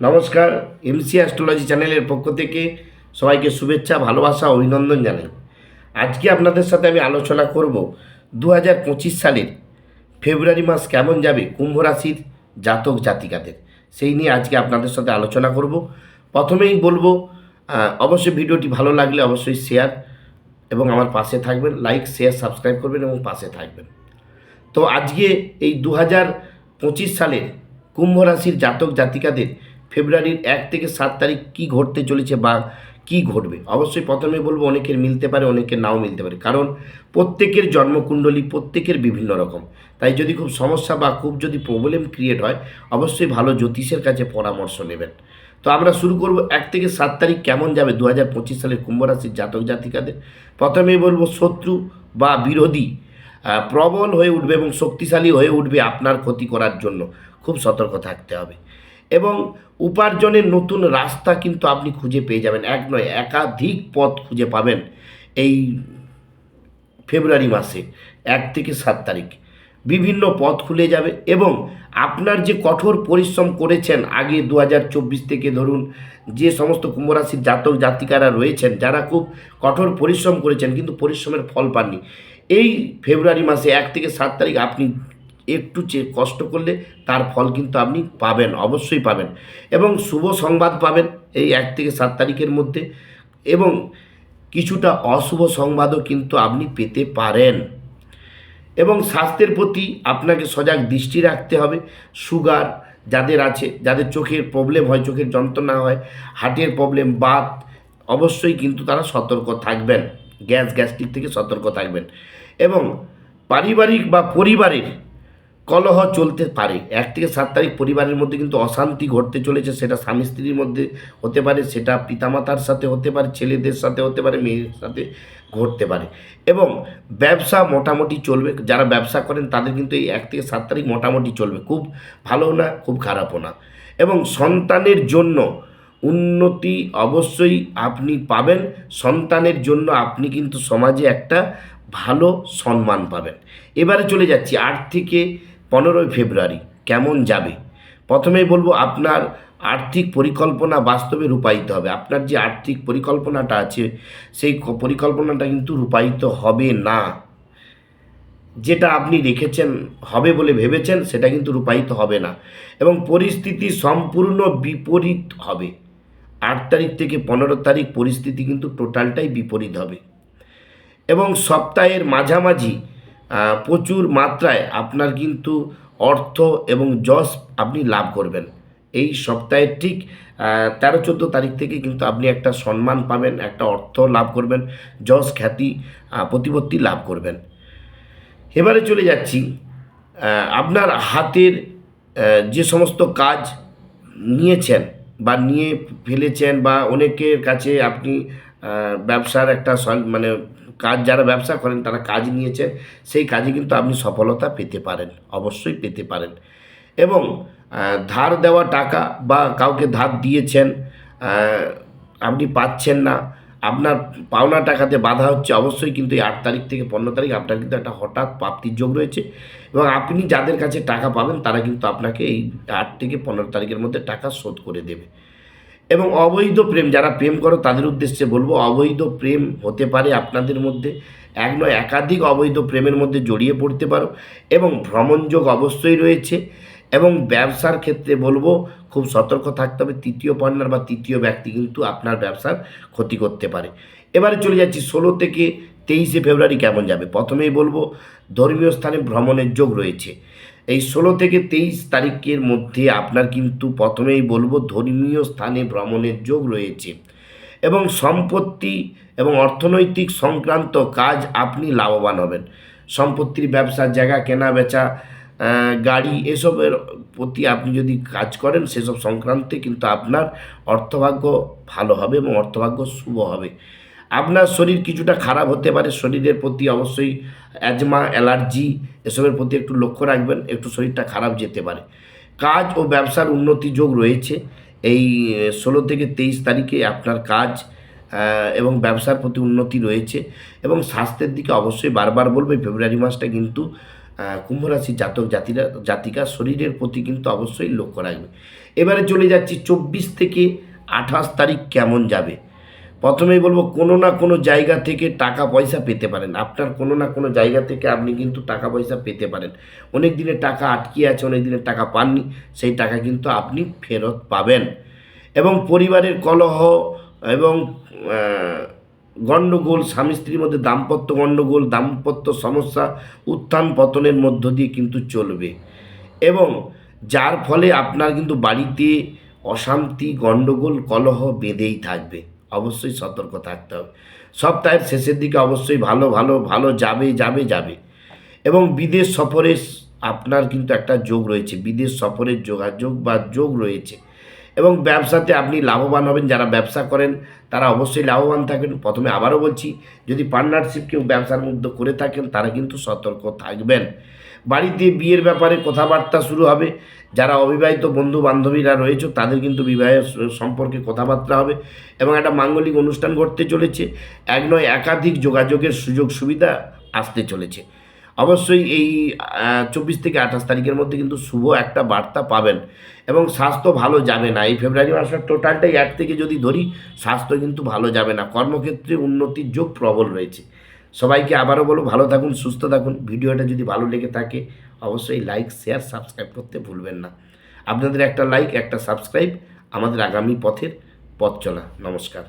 নমস্কার MC astrology চ্যানেলের পক্ষ থেকে সবাইকে শুভেচ্ছা, ভালোবাসা অভিনন্দন জানাই। আজকে আপনাদের সাথে আমি আলোচনা করব দু হাজার পঁচিশ সালের ফেব্রুয়ারি মাস কেমন যাবে কুম্ভ রাশির জাতক জাতিকাদের। সেই নিয়ে আজকে আপনাদের সাথে আলোচনা করব। প্রথমেই বলব অবশ্যই ভিডিওটি ভালো লাগলে অবশ্যই শেয়ার এবং আমার পাশে থাকবেন লাইক শেয়ার সাবস্ক্রাইব করবেন এবং পাশে থাকবেন। তো আজকে এই দু হাজার পঁচিশ সালের কুম্ভ রাশির জাতক জাতিকাদের ফেব্রুয়ারির এক থেকে সাত তারিখ কী ঘটতে চলেছে বা কী ঘটবে? অবশ্যই প্রথমে বলব, অনেকের মিলতে পারে, অনেকের নাও মিলতে পারে। কারণ প্রত্যেকের জন্মকুণ্ডলী প্রত্যেকের বিভিন্ন রকম। তাই যদি খুব সমস্যা বা খুব যদি প্রবলেম ক্রিয়েট হয়, অবশ্যই ভালো জ্যোতিষের কাছে পরামর্শ নেবেন। তো আমরা শুরু করব এক থেকে সাত তারিখ কেমন যাবে দু হাজার পঁচিশ সালের কুম্ভ রাশির জাতক জাতিকাদের। প্রথমেই বলব, শত্রু বা বিরোধী প্রবল হয়ে উঠবে এবং শক্তিশালী হয়ে উঠবে আপনার ক্ষতি করার জন্য। খুব সতর্ক থাকতে হবে। এবং উপার্জনের নতুন রাস্তা কিন্তু আপনি খুঁজে পেয়ে যাবেন। এক নয়, একাধিক পথ খুঁজে পাবেন এই ফেব্রুয়ারি মাসে, এক থেকে সাত তারিখ। বিভিন্ন পথ খুলে যাবে এবং আপনার যে কঠোর পরিশ্রম করেছেন আগে দু হাজার চব্বিশ থেকে ধরুন, যে সমস্ত কুম্ভরাশির জাতক জাতিকারা রয়েছেন, যারা খুব কঠোর পরিশ্রম করেছেন কিন্তু পরিশ্রমের ফল পাননি, এই ফেব্রুয়ারি মাসে এক থেকে সাত তারিখ আপনি একটু কষ্ট করলে তার ফল কিন্তু আপনি পাবেন, অবশ্যই পাবেন। এবং শুভ সংবাদ পাবেন এই এক থেকে সাত তারিখের মধ্যে। এবং কিছুটা অশুভ সংবাদও কিন্তু আপনি পেতে পারেন। এবং স্বাস্থ্যের প্রতি আপনাকে সজাগ দৃষ্টি রাখতে হবে। সুগার যাদের আছে, যাদের চোখের প্রবলেম হয়, চোখের যন্ত্রণা হয়, হার্টের প্রবলেম বাত, অবশ্যই কিন্তু তারা সতর্ক থাকবেন। গ্যাস, গ্যাস্ট্রিক থেকে সতর্ক থাকবেন। এবং পারিবারিক বা পরিবারের কলহ চলতে পারে। এক থেকে সাত তারিখ পরিবারের মধ্যে কিন্তু অশান্তি ঘটতে চলেছে, সেটা স্বামী স্ত্রীর মধ্যে হতে পারে, সেটা পিতামাতার সাথে হতে পারে, ছেলেদের সাথে হতে পারে, মেয়ের সাথে ঘটতে পারে। এবং ব্যবসা মোটামুটি চলবে, যারা ব্যবসা করেন তাদের কিন্তু এই এক থেকে সাত তারিখ মোটামুটি চলবে, খুব ভালো না, খুব খারাপও না। এবং সন্তানের জন্য উন্নতি অবশ্যই আপনি পাবেন, সন্তানের জন্য আপনি কিন্তু সমাজে একটা ভালো সম্মান পাবেন। এবারে চলে যাচ্ছি আট থেকে পনেরোই ফেব্রুয়ারি, কেমন যাবে? প্রথমেই বলব, আপনার আর্থিক পরিকল্পনা বাস্তবে রূপায়িত হবে। আপনার যে আর্থিক পরিকল্পনাটা আছে, সেই পরিকল্পনাটা কিন্তু রূপায়িত হবে না। যেটা আপনি রেখেছেন, হবে বলে ভেবেছেন, সেটা কিন্তু রূপায়িত হবে না। এবং পরিস্থিতি সম্পূর্ণ বিপরীত হবে। আট তারিখ থেকে পনেরো তারিখ পরিস্থিতি কিন্তু টোটালটাই বিপরীত হবে। এবং সপ্তাহের মাঝামাঝি প্রচুর মাত্রায় আপনার কিন্তু অর্থ এবং যশ আপনি লাভ করবেন। এই সপ্তাহের ঠিক তেরো, চোদ্দ তারিখ থেকে কিন্তু আপনি একটা সম্মান পাবেন, একটা অর্থ লাভ করবেন, যশ, খ্যাতি প্রতিপত্তি লাভ করবেন। এবারে চলে যাচ্ছি আপনার হাতের যে সমস্ত কাজ নিয়েছেন বা নিয়ে ফেলেছেন বা অনেকের কাছে আপনি ব্যবসার একটা মানে কাজ যারা ব্যবসা করেন, তারা কাজ নিয়েছেন, সেই কাজে কিন্তু আপনি সফলতা পেতে পারেন, অবশ্যই পেতে পারেন। এবং ধার দেওয়া টাকা বা কাউকে ধার দিয়েছেন আপনি পাচ্ছেন না, আপনার পাওনা টাকাতে বাধা হচ্ছে, অবশ্যই কিন্তু এই আট তারিখ থেকে পনেরো তারিখ আপনার কিন্তু একটা হঠাৎ প্রাপ্তির যোগ রয়েছে। এবং আপনি যাদের কাছে টাকা পাবেন, তারা কিন্তু আপনাকে এই আট থেকে পনেরো তারিখের মধ্যে টাকা শোধ করে দেবে। এবং অবৈধ প্রেম, যারা প্রেম করো তাদের উদ্দেশ্যে বলব, অবৈধ প্রেম হতে পারে আপনাদের মধ্যে। এক নয়, একাধিক অবৈধ প্রেমের মধ্যে জড়িয়ে পড়তে পারো এবং ভ্রমণযোগ অবশ্যই রয়েছে। এবং ব্যবসার ক্ষেত্রে বলব, খুব সতর্ক থাকতে হবে। তৃতীয় পার্টনার বা তৃতীয় ব্যক্তি কিন্তু আপনার ব্যবসার ক্ষতি করতে পারে। এবারে চলে যাচ্ছি, ষোলো থেকে তেইশে ফেব্রুয়ারি কেমন যাবে? প্রথমেই বলব, ধর্মীয় স্থানে ভ্রমণের যোগ রয়েছে। এই ষোলো থেকে তেইশ তারিখের মধ্যে আপনার কিন্তু প্রথমেই বলব ধর্মীয় স্থানে ভ্রমণের যোগ রয়েছে। এবং সম্পত্তি এবং অর্থনৈতিক সংক্রান্ত কাজ আপনি লাভবান হবেন। সম্পত্তির ব্যবসা, জায়গা কেনা, বেচা গাড়ি এসবের প্রতি আপনি যদি কাজ করেন, সেসব সংক্রান্তে কিন্তু আপনার অর্থভাগ্য ভালো হবে এবং অর্থভাগ্য শুভ হবে। আপনার শরীর কিছুটা খারাপ হতে পারে, শরীরের প্রতি অবশ্যই অ্যাজমা অ্যালার্জি এসবের প্রতি একটু লক্ষ্য রাখবেন, একটু শরীরটা খারাপ যেতে পারে। কাজ ও ব্যবসার উন্নতি যোগ রয়েছে। এই ষোলো থেকে তেইশ তারিখে আপনার কাজ এবং ব্যবসার প্রতি উন্নতি রয়েছে এবং স্বাস্থ্যের দিকে অবশ্যই বারবার বলব ফেব্রুয়ারি মাসটা কিন্তু কুম্ভ রাশির জাতক জাতিরা, জাতিকা শরীরের প্রতি কিন্তু অবশ্যই লক্ষ্য রাখবে। এবারে চলে যাচ্ছি চব্বিশ থেকে আঠাশ তারিখ কেমন যাবে? প্রথমেই বলব, কোনো না কোনো জায়গা থেকে টাকা পয়সা পেতে পারেন। আপনার কোনো না কোনো জায়গা থেকে আপনি কিন্তু টাকা পয়সা পেতে পারেন। অনেক দিনের টাকা আটকে আছে, অনেক দিনের টাকা পাননি, সেই টাকা কিন্তু আপনি ফেরত পাবেন। এবং পরিবারের কলহ এবং গণ্ডগোল, স্বামী স্ত্রীর মধ্যে দাম্পত্য গণ্ডগোল, দাম্পত্য সমস্যা, উত্থান পতনের মধ্য দিয়ে কিন্তু চলবে। এবং যার ফলে আপনার কিন্তু বাড়িতে অশান্তি, গণ্ডগোল, কলহ বেঁধেই থাকবে। অবশ্যই সতর্ক থাকতে হবে। সপ্তাহের শেষের দিকে অবশ্যই ভালো ভালো ভালো, যাবে যাবে যাবে। এবং বিদেশ সফরে আপনার কিন্তু একটা যোগ রয়েছে। বিদেশ সফরের যোগাযোগ বা যোগ রয়েছে। এবং ব্যবসাতে আপনি লাভবান হবেন, যারা ব্যবসা করেন, তারা অবশ্যই লাভবান থাকবেন প্রথমে আবারও বলছি, যদি পার্টনারশিপ কেউ ব্যবসার মধ্যে করে থাকেন, তারা কিন্তু সতর্ক থাকবেন। বাড়িতে বিয়ের ব্যাপারে কথাবার্তা শুরু হবে। যারা অবিবাহিত বন্ধু বান্ধবীরা রয়েছে, তাদের কিন্তু বিবাহের সম্পর্কে কথাবার্তা হবে এবং একটা মাঙ্গলিক অনুষ্ঠান ঘটতে চলেছে। এক নয়, একাধিক যোগাযোগের সুযোগ সুবিধা আসতে চলেছে। অবশ্যই এই চব্বিশ থেকে আঠাশ তারিখের মধ্যে কিন্তু শুভ একটা বার্তা পাবেন এবং স্বাস্থ্য ভালো যাবে না। এই ফেব্রুয়ারি মাসের টোটালটাই এক থেকে যদি ধরি, স্বাস্থ্য কিন্তু ভালো যাবে না। কর্মক্ষেত্রে উন্নতির যোগ প্রবল রয়েছে। সবাইকে আবারও বলো ভালো থাকুন, সুস্থ থাকুন। ভিডিওটা যদি ভালো লেগে থাকে, অবশ্যই লাইক শেয়ার সাবস্ক্রাইব করতে ভুলবেন না। আপনাদের একটা লাইক একটা সাবস্ক্রাইব আমাদের আগামী পথের পথ চলা। নমস্কার।